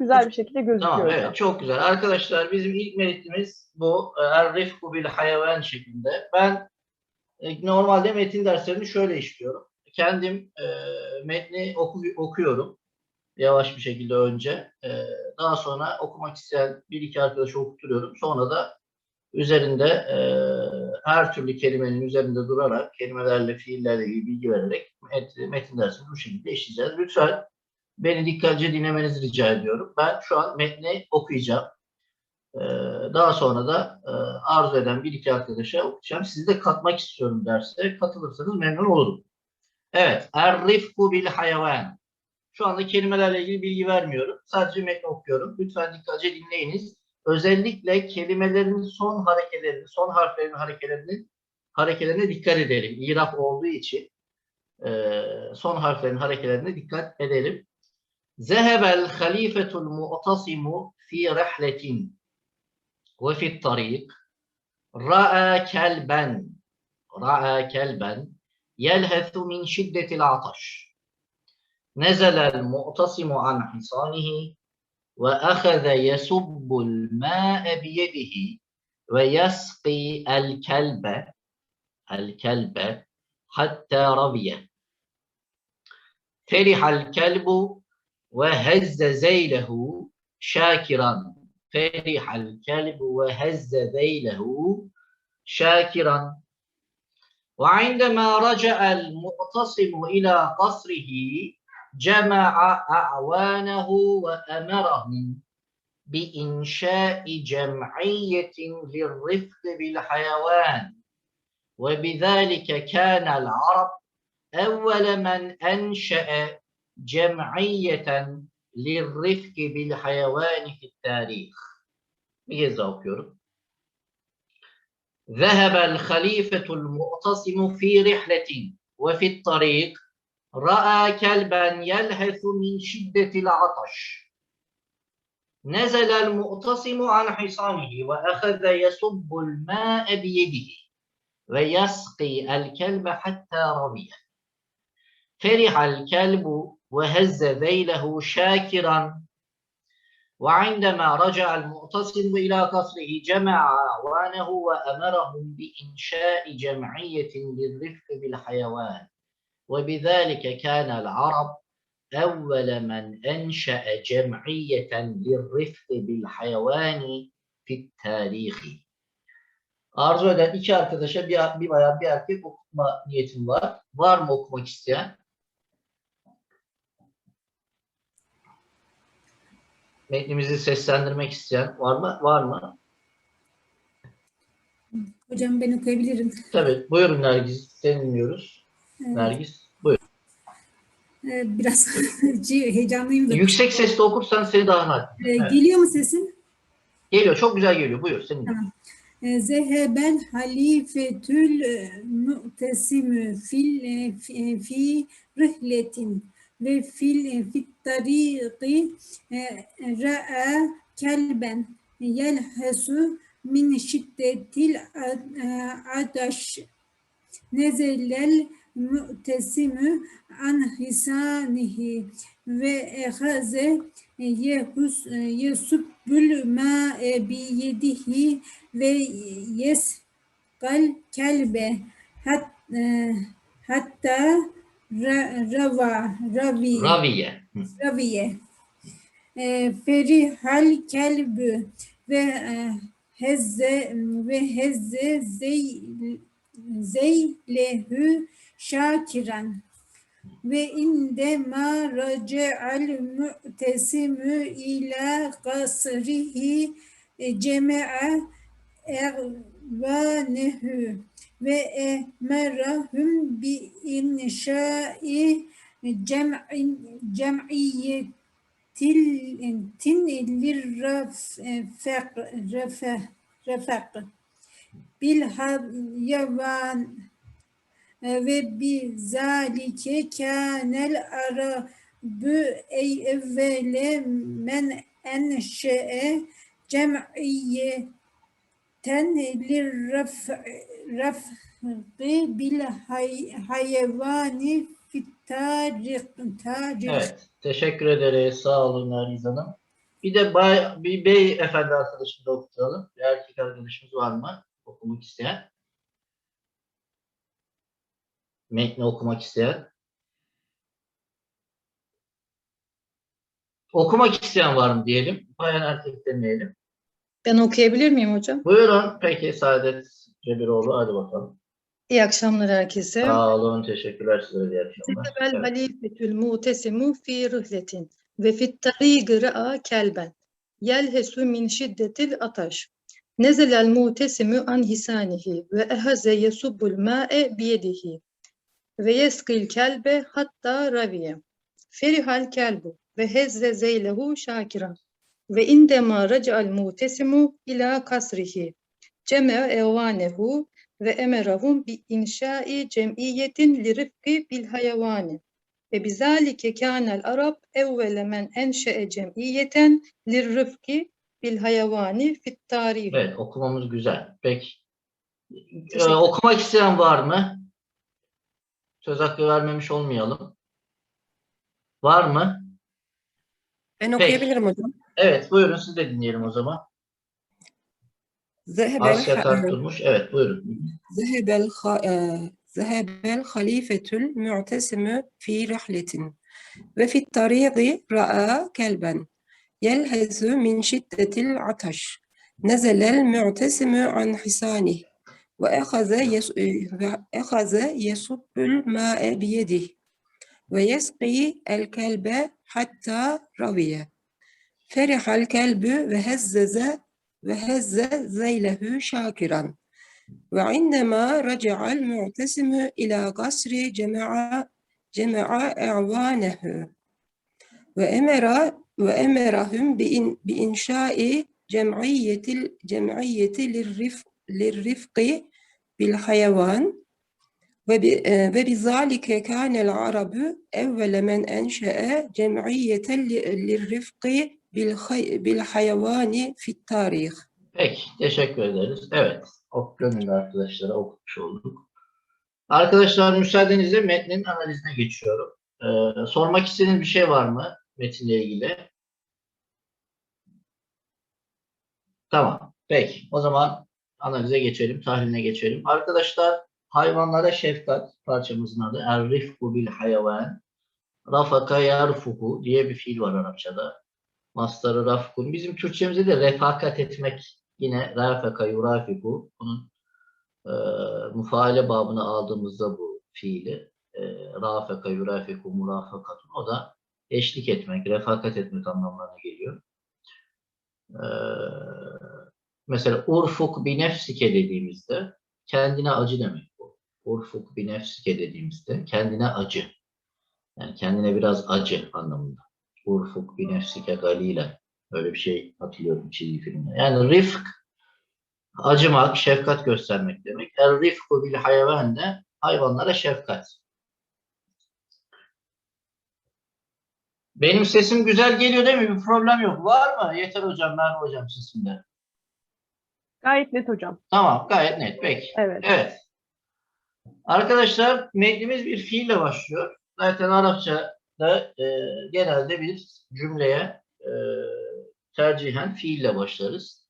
güzel bir şekilde gözüküyor. Tamam evet çok güzel. Arkadaşlar bizim ilk metnimiz bu. Er rifku bil hayvan şeklinde. Ben e, normalde metin derslerini şöyle işliyorum. Kendim e, metni oku, okuyorum. Yavaş bir şekilde önce. E, daha sonra okumak isteyen bir iki arkadaşı okuturuyorum. Sonra da üzerinde e, her türlü kelimenin üzerinde durarak kelimelerle, fiillerle ilgili bilgi vererek met- metin dersini bu şekilde işleyeceğiz. Lütfen Beni dikkatlice dinlemenizi rica ediyorum. Ben şu an metni okuyacağım. Ee, daha sonra da e, arzu eden bir iki arkadaşa okuyacağım. Sizi de katmak istiyorum derse. Katılırsanız memnun olurum. Evet. Er-rifku bil hayvan. Şu anda kelimelerle ilgili bilgi vermiyorum. Sadece metni okuyorum. Lütfen dikkatlice dinleyiniz. Özellikle kelimelerin son harekelerini, son harflerin harekelerini harekelerine dikkat edelim. İraf olduğu için e, son harflerin harekelerine dikkat edelim. ذهب الخليفة المعتصم في رحلة وفي الطريق رأى كلبا رأى كلبا يلهث من شدة العطش. نزل المعتصم عن حصانه وأخذ يسب الماء بيده ويسقي الكلب الكلب حتى ربيه فرح الكلب وهز ذيله شاكرا. فرح الكلب وهز ذيله شاكرا. وعندما رجع المعتصم إلى قصره جمع أعوانه وأمرهم بإنشاء جمعية للرفق بالحيوان. وبذلك كان العرب أول من أنشأ جمعية للرفق بالحيوان في التاريخ. ذهب الخليفة المعتصم في رحلة وفي الطريق رأى كلبا يلهث من شدة العطش. نزل المعتصم عن حصانه وأخذ يصب الماء بيده ويسقي الكلب حتى رميه فرح الكلب وهز ذيله شاكرا وعندما رجع المعتصم إلى قصره جمع أعوانه وأمرهم بإنشاء جمعية للرفق بالحيوان وبذلك كان العرب أول من أنشأ جمعية للرفق بالحيوان في التاريخ Arzu eden iki arkadaşa bir, bir bayan bir erkek okutma niyetim var. Var mı okumak isteyen? Metnimizi seslendirmek isteyen var mı? Var mı? Hocam ben okuyabilirim. Tabii. Buyurun Nergis. Seni dinliyoruz. Evet. Nergis. Buyur. Ee, Biraz heyecanlıyım da. Yüksek sesle okursan seni daha rahat. Ee, evet. Geliyor mu sesim? Geliyor. Çok güzel geliyor. Buyur. Senin. Tamam. Ee, Zehebel halifetül mu'tesimü fil e, fi- e, fi rihletin ve fil e, fit tariqi e, ra'a kelben yelhesu min şiddetil e, adaş. Nezelel mu'tesimü an hisanihi ve ehaze yehus yesubbül ma'e biyedihi ve yeskal kelbe. Hat, e, hatta ra, rava ravi Raviye. Hı. raviye e, ferihal kelbü ve e, hezze ve hezze zey, zeylehü şakiran ve inde ma race'al mu'tesimü ila kasrihi e, cema'a ervanehu ve emerahum bi inşai cem'in cem'iyetin tin lirrafak rafak rafak bil hayvan ve bizalike kânel arabü ey evvele men enşe'e cem'iyeten lirrafqi bil hay, hayvani fit tarih tarih Evet. Teşekkür ederiz. Sağ olun Nergiz Hanım. Bir de bay, bir bey efendi arkadaşımı da okutalım. Bir erkek arkadaşımız var mı? Okumak isteyen. Metni okumak isteyen. Okumak isteyen var mı diyelim. Bayan erkek demeyelim. Ben okuyabilir miyim hocam? Buyurun. Peki Saadet Cebiroğlu hadi bakalım. İyi akşamlar herkese. Sağ olun, teşekkürler size iyi akşamlar. Sebebel halifetül mutesimu fi rühletin ve fit tarigi ra'a kelben. Yelhesu min şiddetil ataş. Nezelel mutesimü an hisanihi ve ehaze yesubbul ma'e biyedihi ve yeskil kelbe hatta raviye. Ferihal kelbu ve hezze zeylehu şakira ve indema raca'al mutesimu ila kasrihi Ceme evanehu ve emerahum bi inşai cemiyetin lirifki bil hayavani. Ve bizalike kânel Arab evvele men enşe'e cemiyeten lirrifki bil hayavani fit tarih. Evet okumamız güzel. Peki. Ee, okumak isteyen var mı? Söz hakkı vermemiş olmayalım. Var mı? Ben okuyabilirim Peki. hocam. Evet buyurun siz de dinleyelim o zaman. ذهب Asya Tartulmuş. Evet, buyurun. ذهب الخ... آه، ذهب الخليفة المعتصم في رحلة وفي الطريق رأى كلبا يلهث من شدة العطش نزل المعتصم عن حصانه وأخذ يس... وأخذ يصب الماء بيده ويسقي الكلب حتى روي فرح الكلب وهزز ve hezze zeylehü şakiran. Ve indema raca'al mu'tesimü ila gasri cema'a cema'a e'vanehü. Ve emera ve emerahum bi, in, bi inşai cem'iyetil cem'iyeti lirrif, lirrifki bil hayvan ve bi, e, ve bizalike kanel arabü evvele men enşe'e cem'iyetel lirrifki bil, hay, bil hayvani fit tarih. Peki, teşekkür ederiz. Evet, ok gönüllü arkadaşlara okumuş olduk. Arkadaşlar müsaadenizle metnin analizine geçiyorum. Ee, sormak istediğiniz bir şey var mı metinle ilgili? Tamam, peki. O zaman analize geçelim, tahliline geçelim. Arkadaşlar hayvanlara şefkat parçamızın adı Er-Rifku bil Hayvan. Rafaka yarfuhu diye bir fiil var Arapçada. Mastarı rafkun. Bizim Türkçemizde de refakat etmek yine rafaka yurafiku. Bunun e, mufaale babına aldığımızda bu fiili e, rafaka yurafiku murafakatun. O da eşlik etmek, refakat etmek anlamlarına geliyor. E, mesela urfuk bi nefsike dediğimizde kendine acı demek bu. Urfuk bi nefsike dediğimizde kendine acı. Yani kendine biraz acı anlamında. Urfuk bi nefsike galile. Öyle bir şey hatırlıyorum çizgi filmde. Yani rifk acımak, şefkat göstermek demek. El rifku bil hayvan de hayvanlara şefkat. Benim sesim güzel geliyor değil mi? Bir problem yok. Var mı? Yeter hocam, Merve hocam sesimde. Gayet net hocam. Tamam, gayet net. Peki. Evet. Evet. Arkadaşlar metnimiz bir fiille başlıyor. Zaten Arapçada e, genelde bir cümleye e, tercihen fiille başlarız.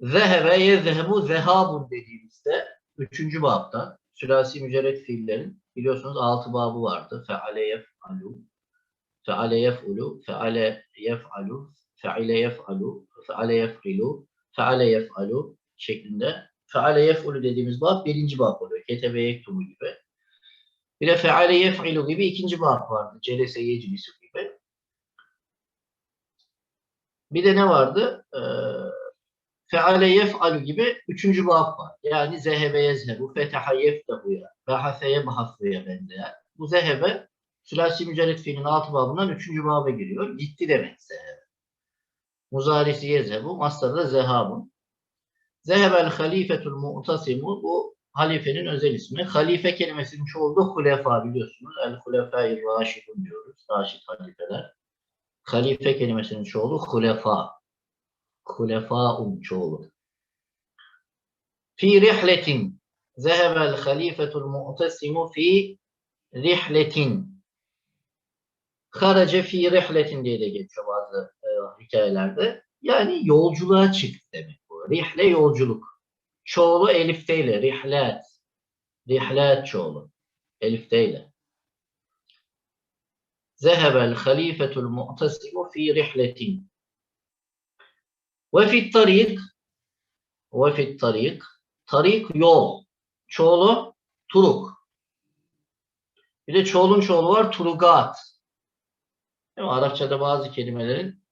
Zehebe yezhebu zehabun dediğimizde üçüncü babda sülasi mücerret fiillerin biliyorsunuz altı babı vardı. Feale yef'alu, feale yef'ulu, feale yef'alu, feale yef'alu, feale yef'ilu, feale yef'alu şeklinde feale yef'ulu dediğimiz bab birinci bab oluyor. Ketebe yektubu gibi. Bir de feale yef'ilu gibi ikinci bab vardı. Celese yeclisu gibi. Bir de ne vardı? Ee, feale yef'alu gibi üçüncü bab var. Yani zehebe yezhebu, fetaha yeftahuya, bahase yebhasuya benzeyen. Bu zehebe sülasi mücerret fiilin altı babından üçüncü baba giriyor. Gitti demek zehebe. Muzarisi yezhebu, mastarı da zehabun. Zehebel halifetul mu'tasimu bu halifenin özel ismi. Halife kelimesinin çoğulu hulefa biliyorsunuz. El hulefai raşidun diyoruz. Raşid halifeler. Halife kelimesinin çoğulu hulefa. Hulefaun çoğulu. Fi rihletin. Zehebel halifetul mu'tasimu fi rihletin. Harace fi rihletin diye de geçiyor bazı e, hikayelerde. Yani yolculuğa çık demek bu. Rihle yolculuk. Çoğulu elifteyle. Rihlat. Rihlat çoğulu. Elifteyle. Zehebel halifetul mu'tasimu fi rihletin. Ve fit tarik ve fit tarik tarik yol. Çoğulu turuk. Bir de çoğulun çoğulu var turugat. Değil mi? Arapçada bazı kelimelerin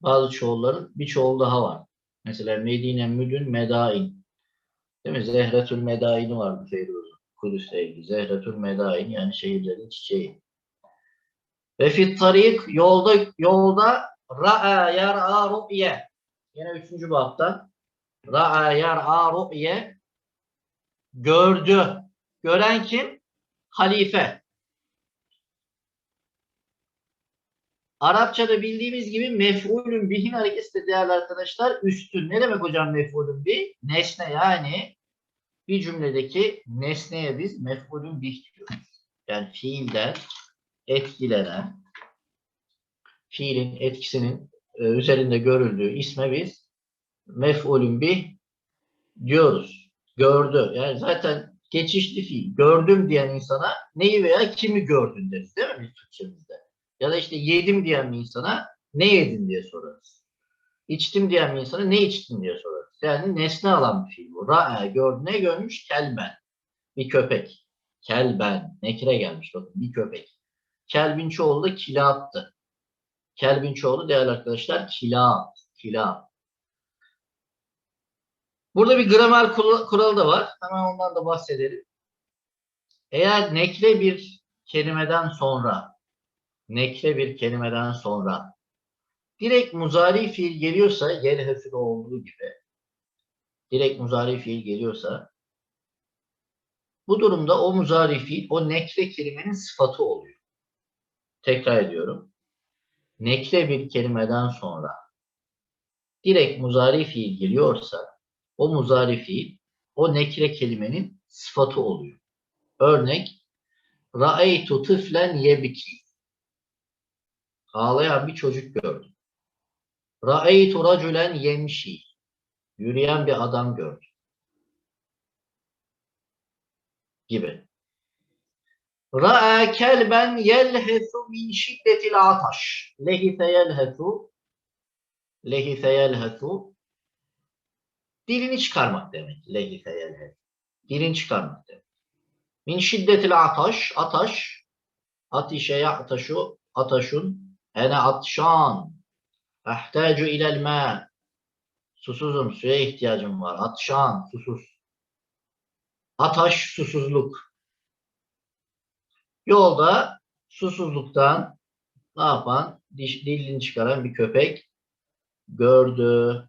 bazı çoğulların bir çoğul daha var. Mesela Medine, Müdün, Medain. Değil mi? Zehretül Medain'i vardı Feyruz'un. Kudüs'te ilgili. Zehretül Medain yani şehirlerin çiçeği. Ve fit tarik yolda yolda ra'a yar'a ru'ye. Yine üçüncü bapta. Ra'a yar'a ru'ye. Gördü. Gören kim? Halife. Arapçada bildiğimiz gibi mef'ulün bihin hareketi de değerli arkadaşlar üstün. Ne demek hocam mef'ulün bih? Nesne yani bir cümledeki nesneye biz mef'ulün bih diyoruz. Yani fiilden etkilenen fiilin etkisinin e, üzerinde görüldüğü isme biz mef'ulün bih diyoruz. Gördü. Yani zaten geçişli fiil. Gördüm diyen insana neyi veya kimi gördün deriz değil mi biz Türkçemizde? Ya da işte yedim diyen bir insana ne yedin diye sorarız. İçtim diyen bir insana ne içtin diye sorarız. Yani nesne alan bir fiil bu. Ra'a gördü. Ne görmüş? Kelben. Bir köpek. Kelben. Nekire gelmiş bakın. Bir köpek. Kelbin çoğulu da kilaptı. Kelbin çoğulu değerli arkadaşlar kilap. Kilap. Burada bir gramer kura- kuralı da var. Hemen ondan da bahsedelim. Eğer nekle bir kelimeden sonra nekle bir kelimeden sonra direkt muzari fiil geliyorsa yelhefide olduğu gibi direkt muzari fiil geliyorsa bu durumda o muzari fiil o nekle kelimenin sıfatı oluyor. Tekrar ediyorum. Nekle bir kelimeden sonra direkt muzari fiil geliyorsa o muzari fiil o nekre kelimenin sıfatı oluyor. Örnek Ra'eytu tıflen yebki Ağlayan bir çocuk gördüm. Ra'eytu raculen yemşi. Yürüyen bir adam gördüm. Gibi. Ra'a kelben yelhesu min şiddetil ataş. Lehise yelhesu. Lehise yelhesu. Dilini çıkarmak demek. Lehise yelhesu. Dilini çıkarmak demek. Min şiddetil ataş. Ataş. Atişe ya'taşu. Ataşun. Ene atşan. Ehtâcu ilel mâ. Susuzum, suya ihtiyacım var. Atşan, susuz. Ataş, susuzluk. Yolda susuzluktan ne yapan? Diş, dilini çıkaran bir köpek gördü.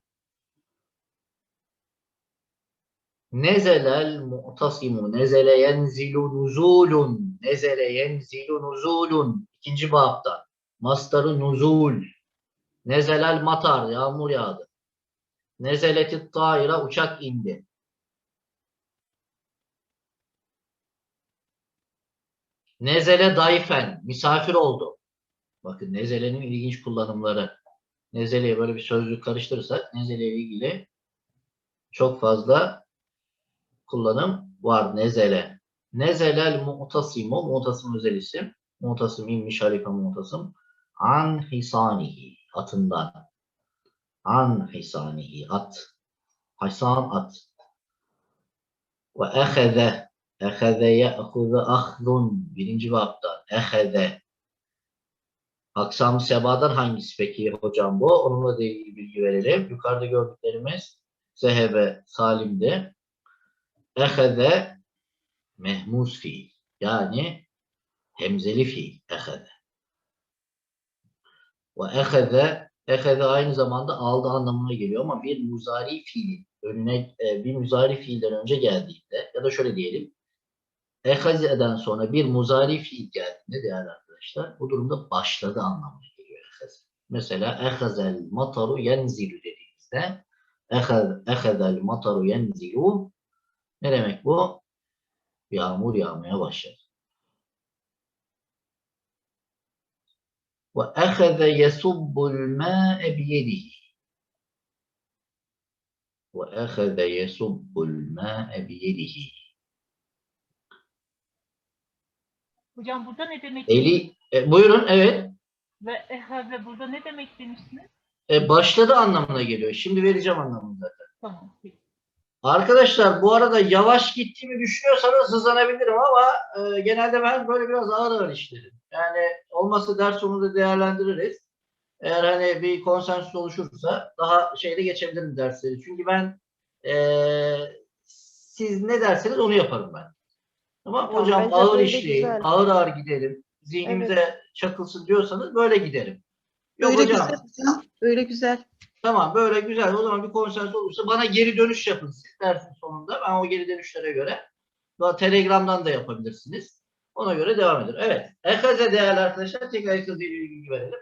Nezelel mu'tasimu. Nezele yenzilu nuzulun. Nezele yenzilu nuzulun. İkinci babda. Mastarı nuzul. Nezelel matar. Yağmur yağdı. Nezeletit taira. Uçak indi. Nezele dayfen. Misafir oldu. Bakın nezelenin ilginç kullanımları. Nezeleye böyle bir sözlük karıştırırsak nezele ilgili çok fazla kullanım var. Nezele. Nezelel mu'tasimu. Mu'tasim özel isim. Mu'tasim inmiş harife mu'tasim. An hisanihi. Atından. An hisanihi. At. Hasan at. Ve eheze. Eheze ye'huze ahdun. Birinci bapta. Eheze. Aksam sebadan hangisi peki hocam bu? Onunla da ilgili bilgi verelim. Yukarıda gördüklerimiz Zehebe Salim'de. Eheze mehmus fiil. Yani hemzeli fiil. Eheze. Ve eheze eheze aynı zamanda aldı anlamına geliyor ama bir muzari fiilin önüne e, bir muzari fiilden önce geldiğinde ya da şöyle diyelim ehaze'den sonra bir muzari fiil geldiğinde değerli arkadaşlar bu durumda başladı anlamına geliyor ehaze. Mesela ehazel mataru yenzilu dediğimizde ehaz- ehazel mataru yenzilu ne demek bu? Yağmur yağmaya başladı. وأخذ يصب الماء بيده وأخذ يصب الماء بيده Hocam burada ne demek? Eli, e, buyurun evet. Ve ehaze burada ne demek demiştiniz? E, başladı anlamına geliyor. Şimdi vereceğim anlamında. Tamam. peki. Arkadaşlar bu arada yavaş gittiğimi düşünüyorsanız hızlanabilirim ama e, genelde ben böyle biraz ağır ağır işlerim. Yani olmazsa ders sonunda değerlendiririz. Eğer hani bir konsensüs oluşursa daha şeyde geçebilirim dersleri. Çünkü ben e, siz ne derseniz onu yaparım ben. Tamam Tamam, hocam ağır işleyin, güzel. ağır ağır gidelim. Zihnimize çakılsın diyorsanız böyle giderim. Yok Öyle hocam. güzel. Öyle güzel. Tamam böyle güzel. O zaman bir konsens olursa bana geri dönüş yapın siz dersin sonunda. Ben o geri dönüşlere göre daha Telegram'dan da yapabilirsiniz. Ona göre devam eder. Evet. Ekaze değerli arkadaşlar tekrar ekaze ile ilgili verelim.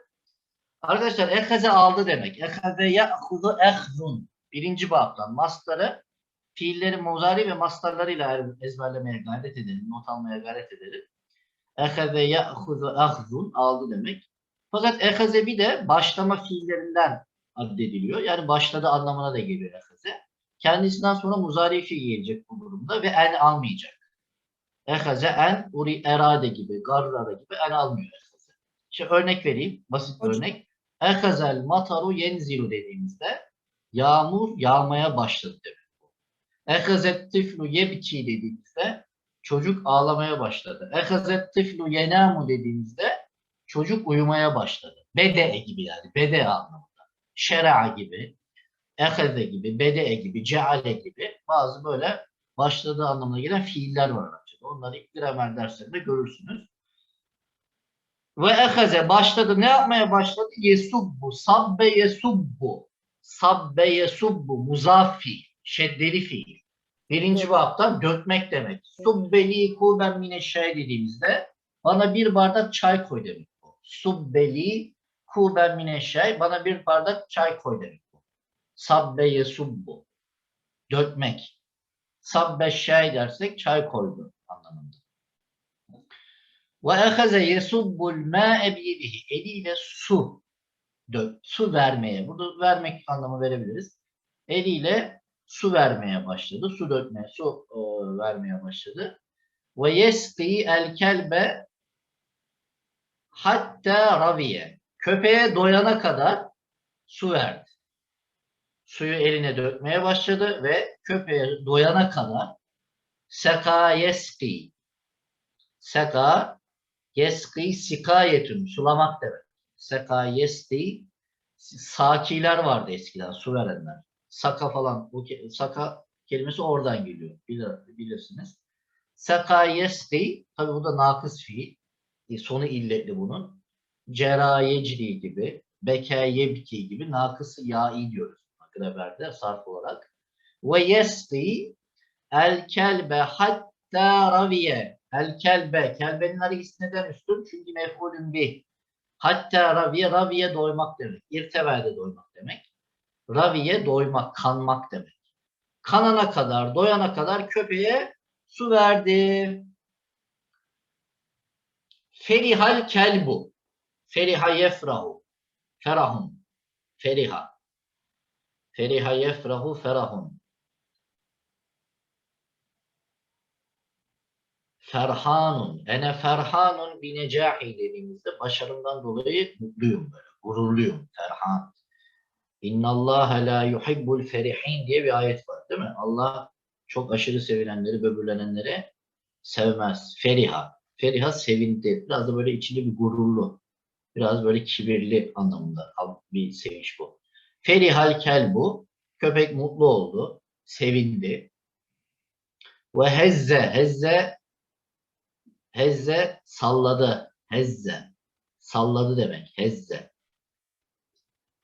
Arkadaşlar ekaze aldı demek. Ekaze ya'huzu ehzun. Birinci babdan mastarı fiilleri muzari ve mastarlarıyla er- ezberlemeye gayret edelim. Not almaya gayret edelim. Ekaze ya'huzu ehzun aldı demek. Fakat ekaze bir de başlama fiillerinden addediliyor. Yani başladı anlamına da geliyor ehaze. Kendisinden sonra muzari fiil gelecek bu durumda ve en almayacak. Ehaze en, uri erade gibi, garrara gibi en almıyor ehaze. Şimdi örnek vereyim. Basit bir Hocam. örnek. Ehazel mataru yenzilu dediğimizde yağmur yağmaya başladı demek bu. Ehazet tiflu yebki dediğimizde çocuk ağlamaya başladı. Ehazet tiflu yenamu dediğimizde çocuk uyumaya başladı. Bede gibi yani. Bede anlamında şer'a gibi, eheze gibi, bede'e gibi, ceale gibi bazı böyle başladığı anlamına gelen fiiller var Onları ilk gramer derslerinde görürsünüz. Ve eheze başladı. Ne yapmaya başladı? Yesubbu, sabbe yesubbu. Sabbe yesubbu, muzaf fiil, şeddeli fiil. Birinci babdan dökmek demek. Subbeli kuben mine şey dediğimizde bana bir bardak çay koy demek bu. Subbeli kuben mine şey bana bir bardak çay koy demek bu. Sabbe yesubbu. Dökmek. Sabbe şey dersek çay koydu anlamında. Ve ehaze yesubbul ma'e biyedihi. Eliyle su dök, su vermeye. Burada vermek anlamı verebiliriz. Eliyle su vermeye başladı. Su dökmeye, su e, vermeye başladı. Ve yesqi el kelbe hatta raviye. Köpeğe doyana kadar su verdi. Suyu eline dökmeye başladı ve köpeğe doyana kadar seka yeski. Seka yeski sikayetün. Sulamak demek. Seka yeski sakiler vardı eskiden su verenler. Saka falan. O ke- saka kelimesi oradan geliyor. Bilir, bilirsiniz. Seka yeski tabi bu da nakıs fiil. E, sonu illetli bunun. Cerayecli gibi, bekayebki gibi nakısı ya'i diyoruz graberde sarf olarak. Ve yesti el kelbe hatta raviye. El kelbe. Kelbenin harikisi neden üstün? Çünkü mef'ulün bih. Hatta raviye. Raviye doymak demek. İrtevelde doymak demek. Raviye doymak, kanmak demek. Kanana kadar, doyana kadar köpeğe su verdi. Ferihal kelbu. Feriha yefrahu. Ferahun. Feriha. Feriha yefrahu ferahun. Ferhanun. Ene ferhanun binecahi dediğimizde başarımdan dolayı mutluyum böyle. Gururluyum. Ferhan. İnna Allah la yuhibbul ferihin diye bir ayet var değil mi? Allah çok aşırı sevilenleri, böbürlenenleri sevmez. Feriha. Feriha sevindi. Biraz da böyle içinde bir gururlu. Biraz böyle kibirli anlamında bir sevinç bu. Ferihal kelbu. Köpek mutlu oldu. Sevindi. Ve hezze. Hezze hezze salladı. Hezze. Salladı demek. Hezze.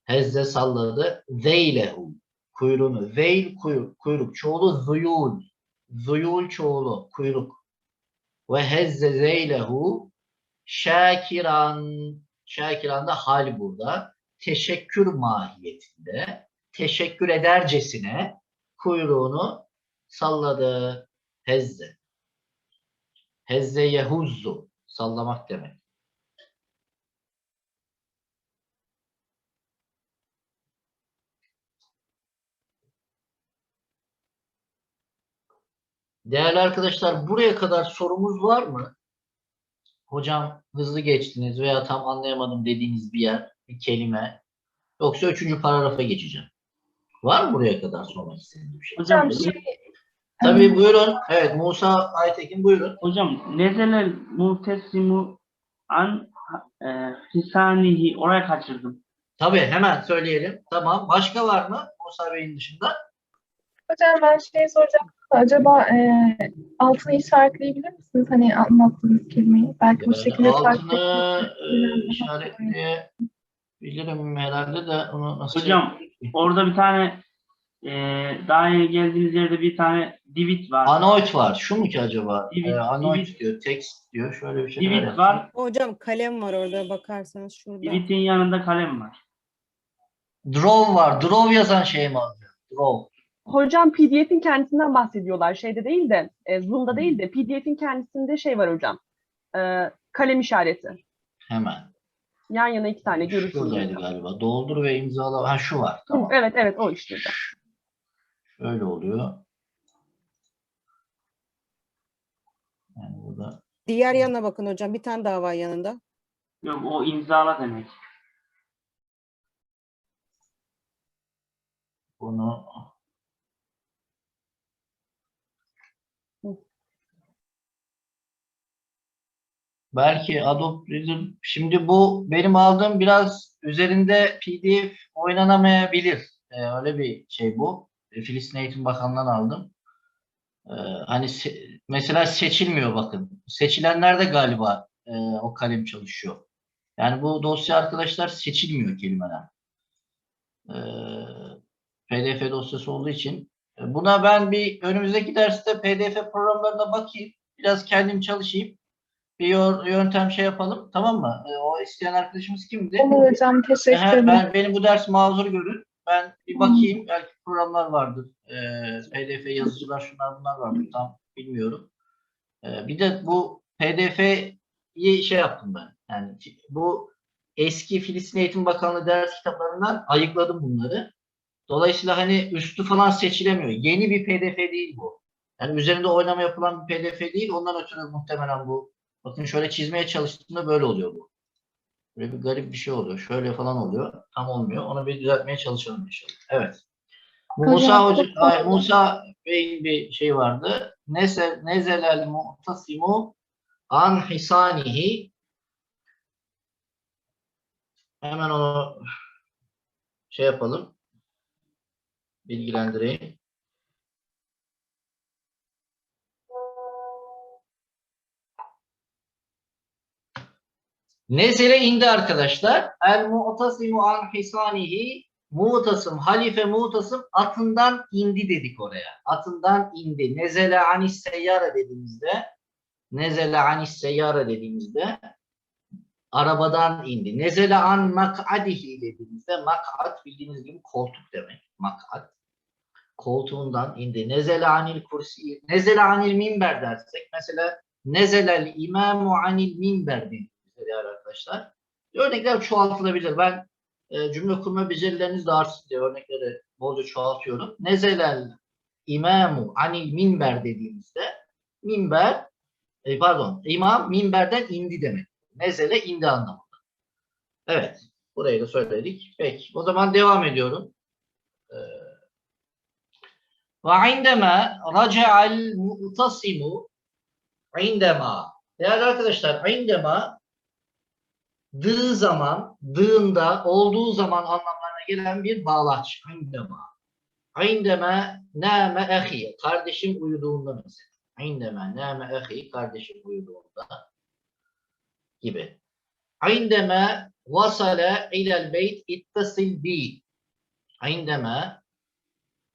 Hezze salladı. Zeylehu. Kuyruğunu. Zeyl kuyruk. kuyruk. Çoğulu zuyul. Zuyul çoğulu. Kuyruk. Ve hezze zeylehu şakiran. Şakiran da hal burada. Teşekkür mahiyetinde. Teşekkür edercesine kuyruğunu salladı. Hezze. Hezze yehuzzu. Sallamak demek. Değerli arkadaşlar buraya kadar sorumuz var mı? Hocam hızlı geçtiniz veya tam anlayamadım dediğiniz bir yer, bir kelime. Yoksa üçüncü paragrafa geçeceğim. Var mı buraya kadar sormak istediğiniz bir şey? Hocam, şey, Tabii buyurun. Evet Musa Aytekin buyurun. hocam nezelel muhtesimu an e, hisanihi oraya kaçırdım. Tabii hemen söyleyelim. Tamam. Başka var mı Musa Bey'in dışında? Hocam ben şey soracaktım da acaba e, altını işaretleyebilir misiniz? Hani anlattığınız kelimeyi. Belki bu şekilde takip altını e, işaretleyebilirim herhalde de onu nasıl Hocam orada bir tane e, daha yeni geldiğiniz yerde bir tane divit var. Anoid var. Şu mu ki acaba? Divit, Ee, anoid divit. diyor. Text diyor. Şöyle bir şey divit var. Hocam kalem var orada bakarsanız şurada. Divit'in yanında kalem var. Draw var. Draw yazan şey mi alacak? Draw. Hocam PDF'in kendisinden bahsediyorlar. Şeyde değil de, e, Zoom'da değil de PDF'in kendisinde şey var hocam. E, kalem işareti. Hemen. Yan yana iki tane görürsünüz. Şuradaydı galiba. Doldur ve imzala. Ha şu var. Tamam. Evet evet o işte hocam. Şöyle oluyor. Yani burada Diğer yana bakın hocam. Bir tane daha var yanında. Yok o imzala demek. bunu Belki Adobe Reader şimdi bu benim aldığım biraz üzerinde PDF oynanamayabilir. Ee, öyle bir şey bu. E, Filistin Eğitim Bakanlığı'ndan aldım. Ee, hani se- mesela seçilmiyor bakın. Seçilenler de galiba e, o kalem çalışıyor. Yani bu dosya arkadaşlar seçilmiyor kelimeler. Ee, PDF dosyası olduğu için. E, Buna ben bir önümüzdeki derste PDF programlarına bakayım. Biraz kendim çalışayım. Bir yöntem şey yapalım. Tamam mı? E, O isteyen arkadaşımız kimdi? Olur hocam teşekkür ederim. ben benim bu ders mazur görün. Ben bir bakayım. Belki programlar vardır. Ee, PDF yazıcılar şunlar bunlar vardır. Tam bilmiyorum. Ee, bir de bu PDF'yi şey yaptım ben. Yani bu eski Filistin Eğitim Bakanlığı ders kitaplarından ayıkladım bunları. Dolayısıyla hani üstü falan seçilemiyor. Yeni bir PDF değil bu. Yani üzerinde oynama yapılan bir PDF değil. Ondan ötürü muhtemelen bu. Bakın şöyle çizmeye çalıştığımda böyle oluyor bu. Böyle bir garip bir şey oluyor. Şöyle falan oluyor. Tam olmuyor. Onu bir düzeltmeye çalışalım inşallah. Evet. Musa Hoca, ay. Musa Bey'in bir şey vardı. Nese, nezelel mu'tasimu an hisanihi hemen onu şey yapalım. Bilgilendireyim. Nezele indi arkadaşlar. El mu'tasimu an hisanihi mu'tasım, halife mu'tasım atından indi dedik oraya. Atından indi. Nezele anis seyyare dediğimizde nezele anis seyyare dediğimizde arabadan indi. Nezele an mak'adihi dediğimizde mak'at bildiğiniz gibi koltuk demek. Mak'at. Koltuğundan indi. Nezele anil kursi. Nezele anil minber dersek mesela nezelel imamu anil minber dediğimizde arkadaşlar. Örnekler çoğaltılabilir. Ben e, cümle kurma becerileriniz de artsın diye örnekleri bolca çoğaltıyorum. Nezelel imamu anil minber dediğimizde minber e, pardon imam minberden indi demek. Nezele indi anlamında. Evet. Burayı da söyledik. Peki. O zaman devam ediyorum. Ee, Ve indema raca'al mu'tasimu indema Değerli arkadaşlar indema dığı zaman, dığında, olduğu zaman anlamlarına gelen bir bağlaç. İndema. İndeme nâme ehi. Kardeşim uyuduğunda mesela. İndeme nâme ehi. Kardeşim uyuduğunda gibi. İndeme vasale ilel beyt ittasil bi. İndeme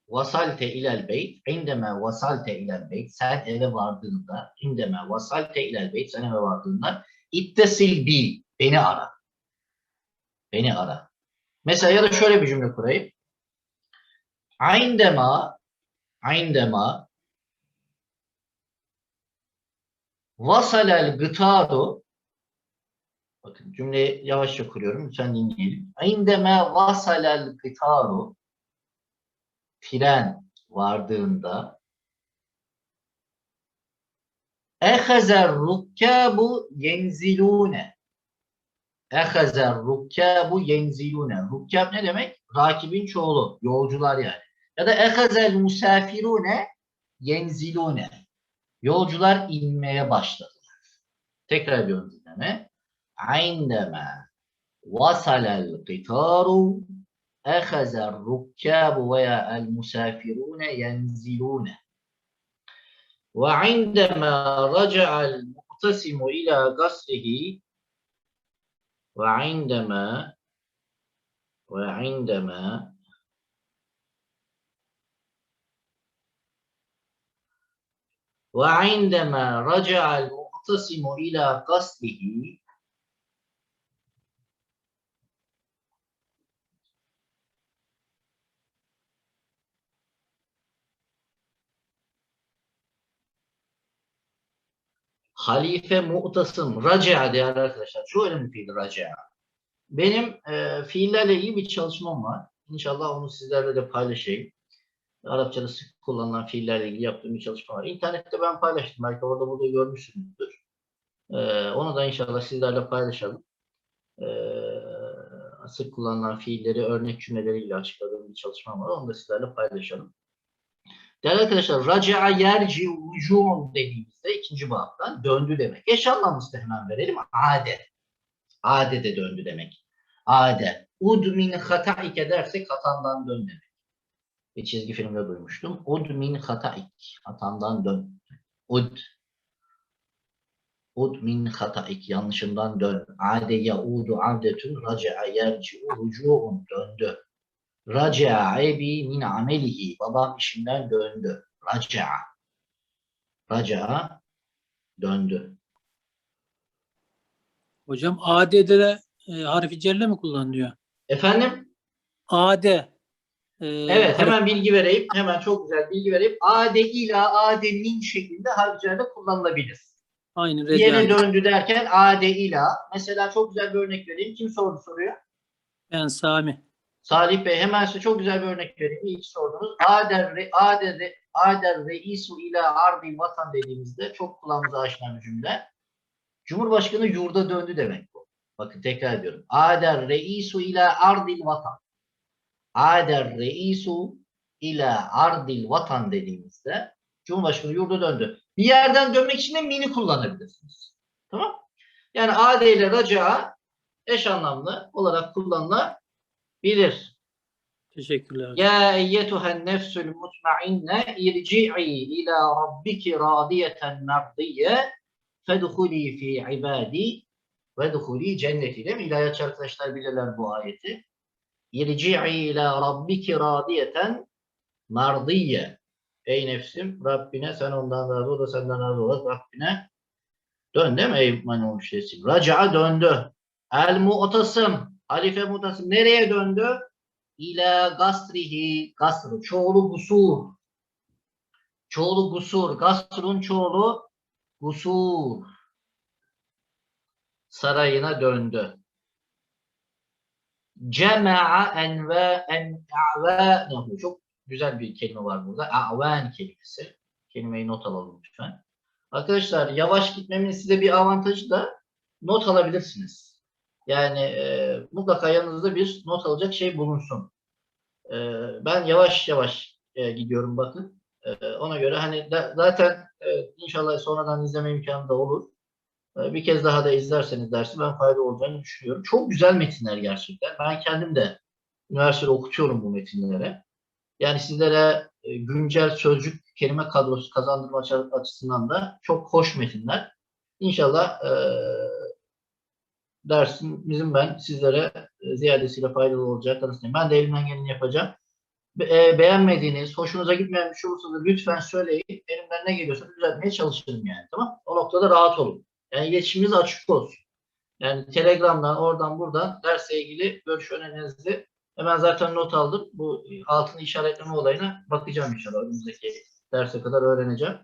vasalte ilel beyt. İndeme vasalte ilel beyt. Sen eve vardığında. İndeme vasalte ilel beyt. Sen eve vardığında. İttasil bi. Beni ara. Beni ara. Mesela ya da şöyle bir cümle kurayım. Indema indema vasalel gıtadu bakın cümleyi yavaşça kuruyorum. Lütfen dinleyelim. Indeme vasalel gıtaru tren vardığında Ehazer rukkabu yenzilune. Ehezer rukkabu yenzilune. Rukkab ne demek? Rakibin çoğulu. Yolcular yani. Ya da ehezel musafirune yenzilune. Yolcular inmeye başladılar. Tekrar ediyorum dinleme. Aindeme vasalel kitaru ehezer rukkabu veya el musafirune yenzilune. Ve indeme raca'al muhtasimu ila gasrihi وعندما وعندما وعندما رجع المقتسم إلى قصره Halife mu'tasım, raca değerli arkadaşlar. Çok önemli fiil raca. Benim e, fiillerle ilgili bir çalışmam var. İnşallah onu sizlerle de paylaşayım. Arapçada sık kullanılan fiillerle ilgili yaptığım bir çalışma var. İnternette ben paylaştım. Belki orada burada görmüşsünüzdür. E, onu da inşallah sizlerle paylaşalım. E, sık kullanılan fiilleri örnek cümleleriyle açıkladığım bir çalışma var. Onu da sizlerle paylaşalım. Değerli arkadaşlar, raca'a yerci vücum dediğimizde ikinci babdan döndü demek. Eş anlamlısı hemen verelim. Ade. Ade de döndü demek. Ade. Ud min hataike dersek hatandan dön demek. Bir çizgi filmde duymuştum. Ud min hataik. Hatandan dön. Ud. Ud min hataik. Yanlışından dön. Ade yaudu avdetun raca'a yerci vücum döndü. Raca'a ebi min amelihi. Babam işinden döndü. Raca'a. Raca'a döndü. Hocam AD'de de e, harfi celle mi kullanılıyor? Efendim? AD. e, Evet hemen bilgi vereyim. Hemen çok güzel bilgi vereyim. Ade ila ade min şeklinde harflerde kullanılabilir. Aynı Yine döndü derken ade ila. Mesela çok güzel bir örnek vereyim. Kim sordu soruyor? Ben Sami. Salih Bey hemen size çok güzel bir örnek vereyim. İyi ki sordunuz. Ader, re, ader, re, ader reisu ila ardi vatan dediğimizde çok kulağımıza aşina bir cümle. Cumhurbaşkanı yurda döndü demek bu. Bakın tekrar ediyorum. Ader reisu ila ardil vatan. Ader reisu ila ardil vatan dediğimizde Cumhurbaşkanı yurda döndü. Bir yerden dönmek için de mini kullanabilirsiniz. Tamam? Yani ade ile raca eş anlamlı olarak kullanılabilir bilir. Teşekkürler. Ya eyyetuhen nefsül mutmainne irci'i ila rabbiki radiyeten merdiye fedhuli fi ibadi ve duhuli cenneti değil mi? İlahiyatçı arkadaşlar bilirler bu ayeti. İrci'i ila rabbiki radiyeten mardiye. Ey nefsim Rabbine sen ondan razı ol da senden razı ol Rabbine dön değil mi ey olmuş desin. Raca'a döndü. El mu'tasım Halife mu'tasım nereye döndü? İla gasrihi. Gasr. Çoğulu gusur. Çoğulu gusur. Gasrun çoğulu gusur. Sarayına döndü. Cema'a enve en a'vanehu. Çok güzel bir kelime var burada. A'van kelimesi. Kelimeyi not alalım lütfen. Arkadaşlar yavaş gitmemin size bir avantajı da not alabilirsiniz. Yani e, mutlaka yanınızda bir not alacak şey bulunsun. E, ben yavaş yavaş e, gidiyorum bakın. E, ona göre hani da- zaten e, inşallah sonradan izleme imkanı da olur. E, bir kez daha da izlerseniz dersi ben fayda olacağını düşünüyorum. Çok güzel metinler gerçekten. Ben kendim de üniversitede okutuyorum bu metinleri. Yani sizlere e, güncel sözcük kelime kadrosu kazandırma açı- açısından da çok hoş metinler. İnşallah e, dersimizin ben sizlere e, ziyadesiyle faydalı olacağı kanısındayım. Ben de elimden geleni yapacağım. Be- e, beğenmediğiniz, hoşunuza gitmeyen bir şey olursa da lütfen söyleyin. Elimden ne geliyorsa düzeltmeye çalışırım yani. Tamam? O noktada rahat olun. Yani iletişimimiz açık olsun. Yani Telegram'dan, oradan, buradan dersle ilgili görüş önerinizi hemen zaten not aldım. Bu altını işaretleme olayına bakacağım inşallah. Önümüzdeki derse kadar öğreneceğim.